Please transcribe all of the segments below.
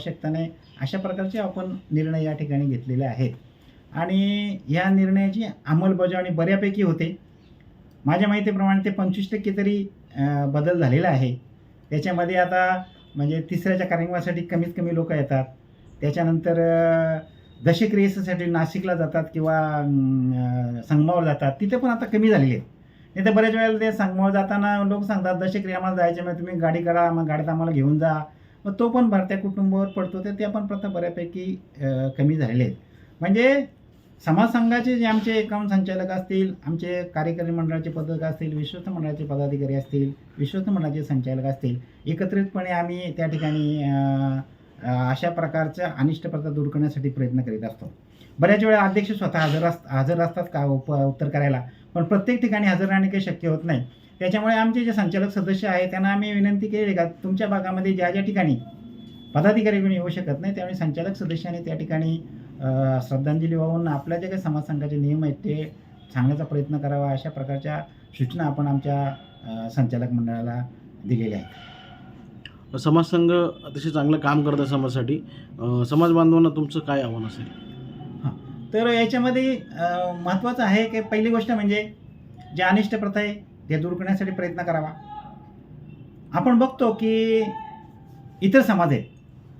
आवश्यकता नाही. अशा प्रकारचे आपण निर्णय या ठिकाणी घेतलेले आहेत. आणि या निर्णयाची अंमलबजावणी बऱ्यापैकी होते. माझ्या माहितीप्रमाणे ते पंचवीस टक्के तरी बदल झालेला आहे. त्याच्यामध्ये आता म्हणजे तिसऱ्याच्या कार्यक्रमासाठी कमीत कमी लोक येतात. त्याच्यानंतर दशक दशक्रियेसाठी नाशिकला जातात किंवा संगमावर जातात. तिथे पण आता कमी झालेले आहेत. नाही तर बऱ्याच वेळेला ते संगमावर जाताना लोक सांगतात दशक्रिया आम्हाला जायचे मग तुम्ही गाडी करा मग गाडीत आम्हाला घेऊन जा. मग तो पण भारतीय कुटुंबावर पडतो. तर त्या पण प्रथा बऱ्यापैकी कमी झालेले आहेत. म्हणजे समाज संघाचे जे आमचे एकावन्न संचालक असतील आमचे कार्यकारी मंडळाचे पदक असतील विश्वस्त मंडळाचे पदाधिकारी असतील विश्वस्त मंडळाचे संचालक असतील एकत्रितपणे आम्ही त्या ठिकाणी अशा प्रकारच्या अनिष्ट प्रथा दूर करण्यासाठी प्रयत्न करीत असतो. बऱ्याच वेळा अध्यक्ष स्वतः हजर अस हजर असतात का उप उत्तर करायला पण प्रत्येक ठिकाणी हजर राहणे काही शक्य होत नाही. त्याच्यामुळे आमचे जे संचालक सदस्य आहेत त्यांना आम्ही विनंती केली का तुमच्या भागामध्ये ज्या ज्या ठिकाणी पदाधिकारी कोणी येऊ शकत नाही त्यावेळी संचालक सदस्याने त्या ठिकाणी श्रद्धांजली वाहून आपल्या जे काही समाज संघाचे नियम आहेत ते सांगण्याचा प्रयत्न करावा अशा प्रकारच्या सूचना आपण आमच्या संचालक मंडळाला दिलेल्या आहेत. समाज संघ अतिशय चांगलं काम करत आहे समाजासाठी समाज बांधवांना तुमचं काय आव्हान असेल? तर याच्यामध्ये महत्त्वाचं आहे की पहिली गोष्ट म्हणजे जे अनिष्ट प्रथा आहे ते दूर करण्यासाठी प्रयत्न करावा. आपण बघतो की इतर समाज आहेत.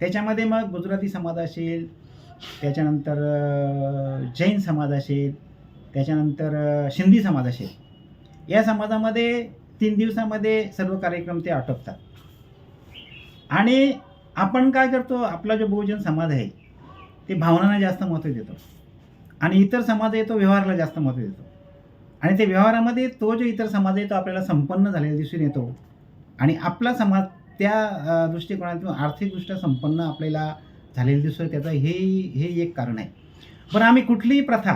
त्याच्यामध्ये मग गुजराती समाज असेल त्याच्यानंतर जैन समाज असेल त्याच्यानंतर सिंधी शिंदी समाज असेल. या समाजामध्ये तीन दिवसामध्ये सर्व कार्यक्रम ते आटोपतात. आणि आपण काय करतो आपला जो बहुजन समाज आहे ते भावनांना जास्त महत्त्व देतो. आणि इतर समाज आहे तो व्यवहाराला जास्त महत्त्व देतो. आणि ते व्यवहारामध्ये तो जो इतर समाज आहे तो आपल्याला संपन्न झालेला दिसून येतो. आणि आपला समाज त्या दृष्टिकोनातून आर्थिकदृष्ट्या संपन्न आपल्याला झालेलं दिसतो त्याचं हे हे एक कारण आहे. पण आम्ही कुठलीही प्रथा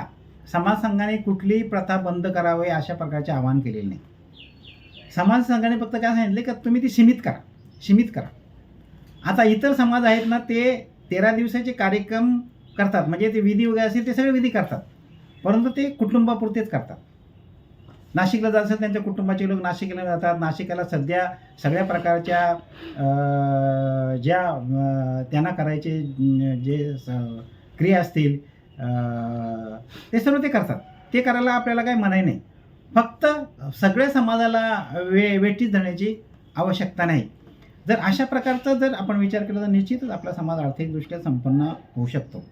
समाज संघाने कुठलीही प्रथा बंद करावी अशा प्रकारचे आवाहन केलेले नाही. समाज संघाने फक्त काय सांगितले का तुम्ही ती सीमित करा सीमित करा. आता इतर समाज आहेत ना ते तेरा दिवसाचे कार्यक्रम करतात. म्हणजे ते विधी वगैरे असेल ते सगळे विधी करतात. परंतु ते कुटुंबापुरतेच करतात. नाशिकला जात असेल त्यांच्या कुटुंबाचे लोक नाशिकला जातात. नाशिकला सध्या सगळ्या प्रकारच्या ज्या त्यांना करायचे जे स- क्रिया असतील ते सर्व ते करतात. ते करायला आपल्याला काही मनाई नाही. फक्त सगळ्या समाजाला वे वेठीत धरण्याची आवश्यकता नाही. जर अशा प्रकारचा जर आपण विचार केला तर निश्चितच आपला समाज आर्थिकदृष्ट्या संपन्न होऊ शकतो.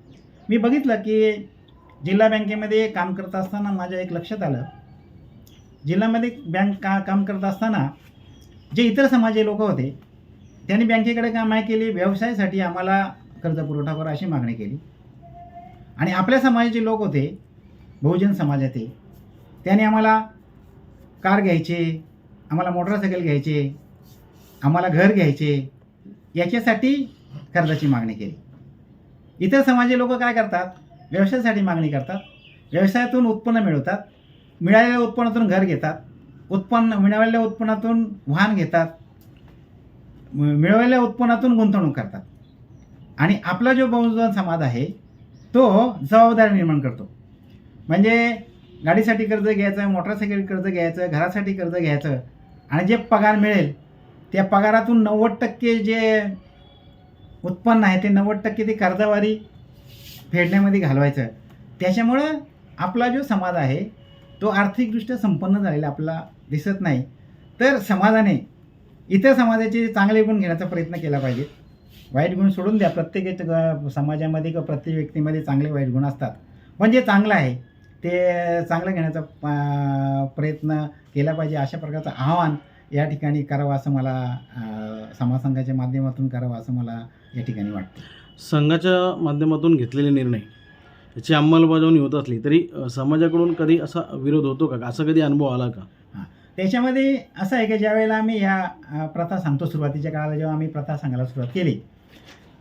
मी बघितलं की जिल्हा बँकेमध्ये काम करत असताना माझ्या एक लक्षात आलं. जिल्ह्यामध्ये बँक का काम करत असताना जे इतर समाजाचे लोक होते त्यांनी बँकेकडे काय आहे केली व्यवसायासाठी आम्हाला कर्ज पुरवठा करा अशी मागणी केली. आणि आपल्या समाजाचे लोक होते बहुजन समाजाचे त्यांनी आम्हाला कार घ्यायचे आम्हाला मोटरसायकल घ्यायचे आम्हाला घर घ्यायचे याच्यासाठी कर्जाची मागणी केली. इतर समाजाचे लोक काय करतात? व्यवसायासाठी मागणी करतात. व्यवसायातून उत्पन्न मिळवतात. मिळालेल्या उत्पन्नातून घर घेतात. उत्पन्न मिळालेल्या उत्पन्नातून वाहन घेतात. मिळवलेल्या उत्पन्नातून गुंतवणूक करतात. आणि आपला जो बहुजन समाज आहे तो जबाबदारी निर्माण करतो. म्हणजे गाडीसाठी कर्ज घ्यायचं मोटरसायकल कर्ज घ्यायचं घरासाठी कर्ज घ्यायचं आणि जे पगार मिळेल त्या पगारातून नव्वद टक्के जे उत्पन्न आहे ते नव्वद टक्के ते कर्जावारी फेडण्यामध्ये घालवायचं. त्याच्यामुळं आपला जो समाज आहे तो आर्थिकदृष्ट्या संपन्न झालेला आपल्याला दिसत नाही. तर समाजाने इतर समाजाचे चांगले गुण घेण्याचा प्रयत्न केला पाहिजे. वाईट गुण सोडून द्या. प्रत्येक समाजामध्ये किंवा प्रत्येक व्यक्तीमध्ये चांगले वाईट गुण असतात. पण जे चांगलं आहे ते चांगलं घेण्याचा प्रयत्न केला पाहिजे. अशा प्रकारचं आव्हान या ठिकाणी करावं असं मला समाजसंघाच्या माध्यमातून करावं असं मला या ठिकाणी वाटतं. संघाच्या माध्यमातून घेतलेले निर्णय याची अंमलबजावणी होत असली तरी समाजाकडून कधी असा विरोध होतो का? असा कधी अनुभव आला का? त्याच्यामध्ये असं आहे की ज्यावेळेला आम्ही ह्या प्रथा सांगतो सुरुवातीच्या काळाला जेव्हा आम्ही प्रथा सांगायला सुरुवात केली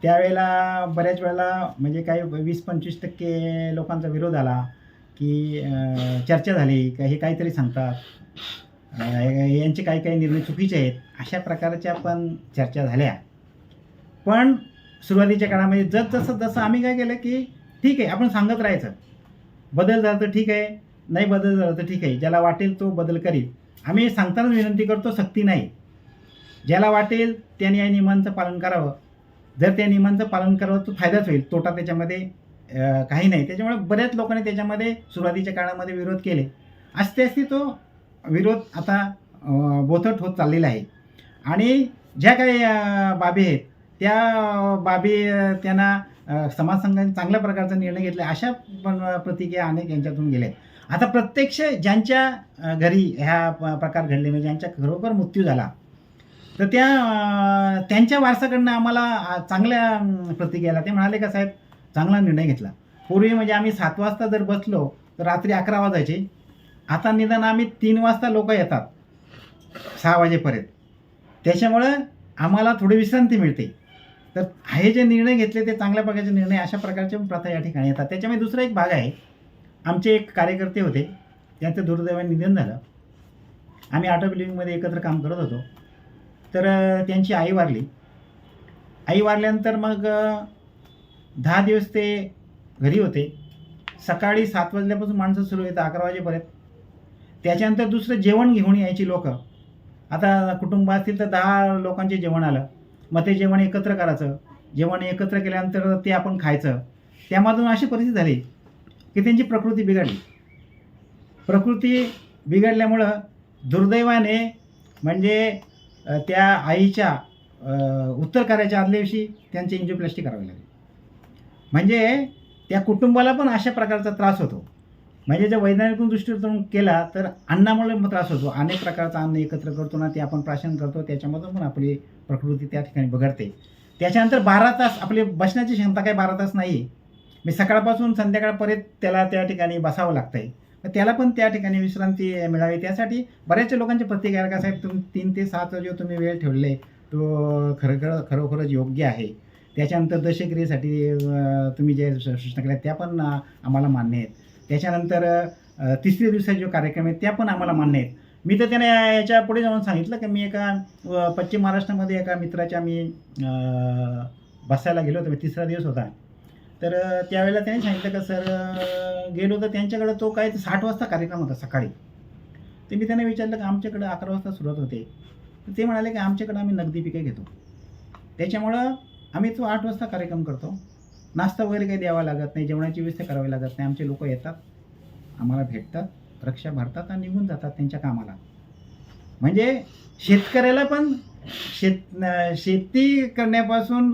त्यावेळेला बऱ्याच वेळेला म्हणजे काही वीस पंचवीस टक्के लोकांचा विरोध आला की चर्चा झाली का हे काहीतरी सांगतात. यांचे काही काही निर्णय चुकीचे आहेत. अशा प्रकारच्या पण चर्चा झाल्या. पण सुरुवातीच्या काळामध्ये जसजसं जसं आम्ही काय केलं की ठीक आहे आपण सांगत राहायचं. बदल झाला तर ठीक आहे नाही बदल झाला तर ठीक आहे. ज्याला वाटेल तो बदल करील. आम्ही सांगतानाच विनंती करतो सक्ती नाही. ज्याला वाटेल त्याने या नियमांचं पालन करावं. जर त्या नियमांचं पालन करावं तर फायदाच होईल. तोटा त्याच्यामध्ये काही नाही. त्याच्यामुळे बऱ्याच लोकांनी त्याच्यामध्ये सुरुवातीच्या काळामध्ये विरोध केले. असते असते तो विरोध आता बोथट होत चाललेला आहे. आणि ज्या काही बाबी आहेत त्या बाबी त्यांना समाजसंघाने चांगल्या प्रकारचा निर्णय घेतला अशा पण प्रतिक्रिया अनेक यांच्यातून गेल्या आहेत आता प्रत्यक्ष ज्यांच्या घरी ह्या प- प्रकार घडले म्हणजे ज्यांच्या खरोखर मृत्यू झाला तर त्या त्यांच्या वारसाकडनं आम्हाला चांगल्या अं, प्रतिक्रिया ते म्हणाले का साहेब चांगला निर्णय घेतला. पूर्वी म्हणजे आम्ही सात वाजता जर बसलो तर रात्री अकरा वाजायचे. आता निदान आम्ही तीन वाजता लोक येतात सहा वाजेपर्यंत. त्याच्यामुळं आम्हाला थोडी विश्रांती मिळते. तर हे जे निर्णय घेतले ते चांगल्या प्रकारचे निर्णय अशा प्रकारचे प्रथा या ठिकाणी येतात. त्याच्यामध्ये दुसरा एक भाग आहे. आमचे एक कार्यकर्ते होते. त्यांचं दुर्दैवाने निधन झालं. आम्ही ऑटो लिव्हिंगमध्ये एकत्र काम करत होतो. तर त्यांची आई वारली. आई वारल्यानंतर मग दहा दिवस ते घरी होते. सकाळी सात वाजल्यापासून माणसं सुरू येतात अकरा वाजेपर्यंत. त्याच्यानंतर दुसरं जेवण घेऊन यायची लोक. आता कुटुंब असतील तर दहा लोकांचे जेवण आलं. मग ते जेवण एकत्र करायचं. जेवण एकत्र केल्यानंतर ते आपण खायचं. त्यामधून अशी परिस्थिती झाली की त्यांची प्रकृती बिघडली. प्रकृती बिघडल्यामुळं दुर्दैवाने म्हणजे त्या आईच्या उत्तर कार्याच्या आदल्या दिवशी त्यांची एन्जिओप्लास्टी करावी लागली. म्हणजे त्या कुटुंबाला पण अशा प्रकारचा त्रास होतो. म्हणजे जर वैज्ञानिक दृष्टिकोन केला तर अन्नामुळे मग त्रास होतो. अनेक प्रकारचं अन्न एकत्र करतो ना ते आपण प्राशन करतो त्याच्यामधून पण आपली प्रकृती त्या ठिकाणी बिघडते. त्याच्यानंतर बारा तास आपली बसण्याची क्षमता काही बारा तास नाही. मी सकाळपासून संध्याकाळपर्यंत त्याला त्या ठिकाणी बसावं लागतं आहे त्याला पण त्या ठिकाणी विश्रांती मिळावी. त्यासाठी बऱ्याचशा लोकांची प्रतिक्रिया आहे का साहेब तुम्ही तीन ते सात जो तुम्ही वेळ ठेवले तो खरं खरोखरच योग्य आहे. त्याच्यानंतर दशक्रियेसाठी तुम्ही जे सूचना केल्या त्या पण आम्हाला मान्य आहेत. त्याच्यानंतर तिसऱ्या दिवसाचे जो कार्यक्रम आहेत त्या पण आम्हाला मान्य आहेत. मी तर त्याने याच्यापुढे जाऊन सांगितलं की मी एका पश्चिम महाराष्ट्रामध्ये एका मित्राच्या मी बसायला गेलो होतो. तिसरा दिवस होता. तर त्यावेळेला त्याने सांगितलं का सर गेलो तर त्यांच्याकडं तो काय साठ वाजता कार्यक्रम होता सकाळी. ते मी त्यांना विचारलं की आमच्याकडं अकरा वाजता सुरुवात होते. तर ते म्हणाले की आमच्याकडं आम्ही नगदी पिके घेतो. त्याच्यामुळं आम्ही तो आठ वाजता कार्यक्रम करतो. नाश्ता वगैरे काही द्यावा लागत नाही जेवणाची व्यवस्था करावी लागत नाही. आमचे लोक येतात आम्हाला भेटतात रक्षा भरतात आणि निघून जातात त्यांच्या कामाला. म्हणजे शेतकऱ्याला पण शेत शेती करण्यापासून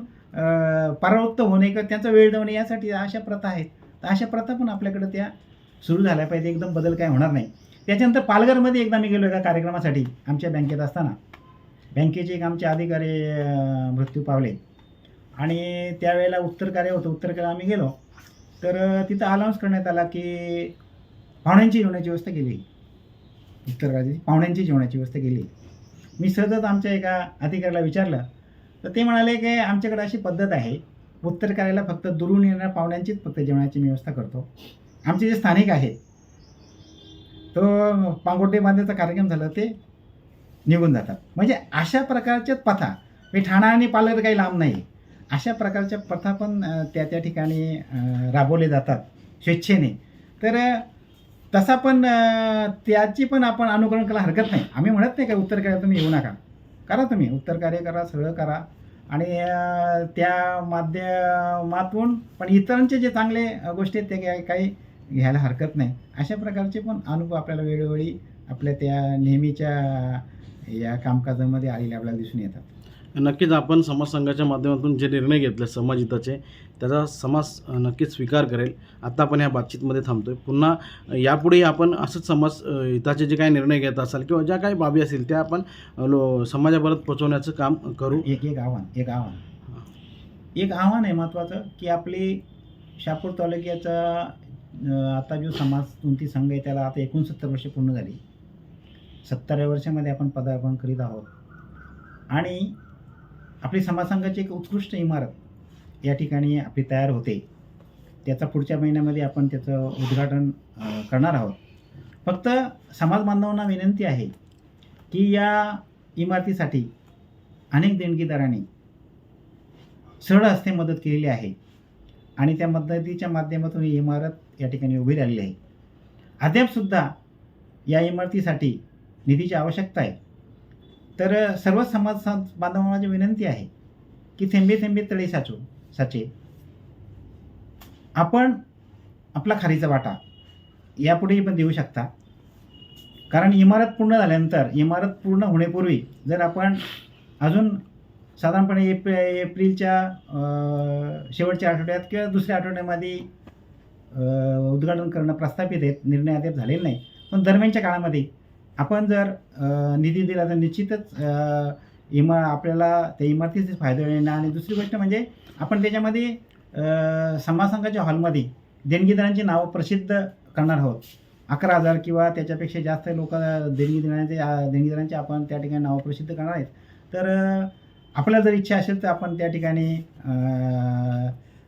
परावृत्त होणे किंवा त्यांचा वेळ जाणे यासाठी अशा प्रथा आहेत. तर अशा प्रथा पण आपल्याकडे त्या सुरू झाल्या पाहिजे एकदम बदल काय होणार नाही. त्याच्यानंतर पालघरमध्ये एकदा मी गेलो एका कार्यक्रमासाठी आमच्या बँकेत असताना. बँकेचे एक आमचे अधिकारी मृत्यू पावले. आणि त्यावेळेला उत्तर कार्य होतं उत्तर कार्य आम्ही गेलो. तर तिथं अनाऊन्स करण्यात आला की पाहुण्यांची जेवणाची व्यवस्था केली उत्तर कार्याची पाहुण्यांची जेवणाची व्यवस्था केली मी सहजच आमच्या एका अधिकाऱ्याला विचारलं तर ते म्हणाले की आमच्याकडे अशी पद्धत आहे उत्तर कार्याला फक्त दुरून येणाऱ्या पाहुण्यांचीच फक्त जेवणाची व्यवस्था करतो. आमचे जे स्थानिक आहेत तो पांगोटे बांधायचा कार्यक्रम झाला ते निघून जातात. म्हणजे अशा प्रकारच्याच प्रथा मी ठाणा आणि पालर काही लांब नाही अशा प्रकारच्या प्रथा पण त्या त्या ठिकाणी राबवले जातात स्वेच्छेने. तर तसा पण त्याची पण आपण अनुकरण करायला हरकत नाही. आम्ही म्हणत नाही का उत्तर कार्य तुम्ही येऊ नका. करा तुम्ही. उत्तर कार्य करा सगळं करा. आणि त्या माध्यमातून पण इतरांचे जे चांगले गोष्टी आहेत ते काही काही घ्यायला हरकत नाही. अशा प्रकारचे पण अनुभव आपल्याला वेळोवेळी आपल्या त्या नेहमीच्या या कामकाजामध्ये आलेले आपल्याला दिसून येतात. नक्कीच आपण समाज संघाच्या माध्यमातून जे निर्णय घेतले समाज हिताचे त्याचा समाज नक्कीच स्वीकार करेल. आता आपण या बातचीतमध्ये थांबतो आहे पुन्हा यापुढेही आपण असंच समाज हिताचे जे काही निर्णय घेत असाल किंवा ज्या काही बाबी असतील त्या आपण लो समाजापर्यंत पोहोचवण्याचं काम करू. एक एक आव्हान एक आव्हान. एक आव्हान आहे महत्त्वाचं की आपली शापूर तालुक्याचा आता जो समाज तुमची संघ आहे त्याला आता एकोणसत्तर वर्षे पूर्ण झाली. सत्तराव्या वर्षामध्ये आपण पदार्पण करीत आहोत. आणि आपली समाजसंघाची एक उत्कृष्ट इमारत या ठिकाणी आपली तयार होते. त्याचा पुढच्या महिन्यामध्ये आपण त्याचं उद्घाटन करणार आहोत. फक्त समाज बांधवांना विनंती आहे की या इमारतीसाठी अनेक देणगीदारांनी सरळ हस्ते मदत केलेली आहे आणि त्या मदतीच्या माध्यमातून ही इमारत या ठिकाणी उभी राहिली आहे. अद्यापसुद्धा या इमारतीसाठी निधीची आवश्यकता आहे. तर सर्व समाज बांधवांना माझी विनंती आहे की थेंबे थेंबे तळे साचू साचे. आपण आपला खारीचा वाटा यापुढेही पण देऊ शकता. कारण इमारत पूर्ण झाल्यानंतर इमारत पूर्ण होण्यापूर्वी जर आपण अजून साधारणपणे एप्रि एप्रिलच्या शेवटच्या आठवड्यात किंवा दुसऱ्या आठवड्यामध्ये उद्घाटन करणं प्रस्थापित आहेत निर्णय अद्याप झालेला नाही. पण दरम्यानच्या काळामध्ये आपण जर निधी दिला तर निश्चितच इमा आपल्याला त्या इमारतीचे फायदा होईल आणि दुसरी गोष्ट म्हणजे आपण त्याच्यामध्ये समाजसंघाच्या हॉलमध्ये देणगीदारांची नावं प्रसिद्ध करणार आहोत. अकरा हजार किंवा त्याच्यापेक्षा जास्त लोक देणगी देण्याचे देणगीदारांचे आपण त्या ठिकाणी नावं प्रसिद्ध करणार आहेत. तर आपल्याला जर इच्छा असेल तर आपण त्या ठिकाणी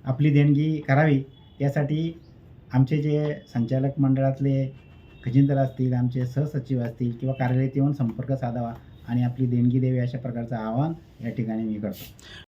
आपली देणगी करावी. यासाठी आमचे जे संचालक मंडळातले खजिनदार असतील आमचे सहसचिव असतील किंवा कार्यालयात येऊन संपर्क साधावा आणि आपली देणगी द्यावी अशा प्रकारचं आवाहन या ठिकाणी मी करतो.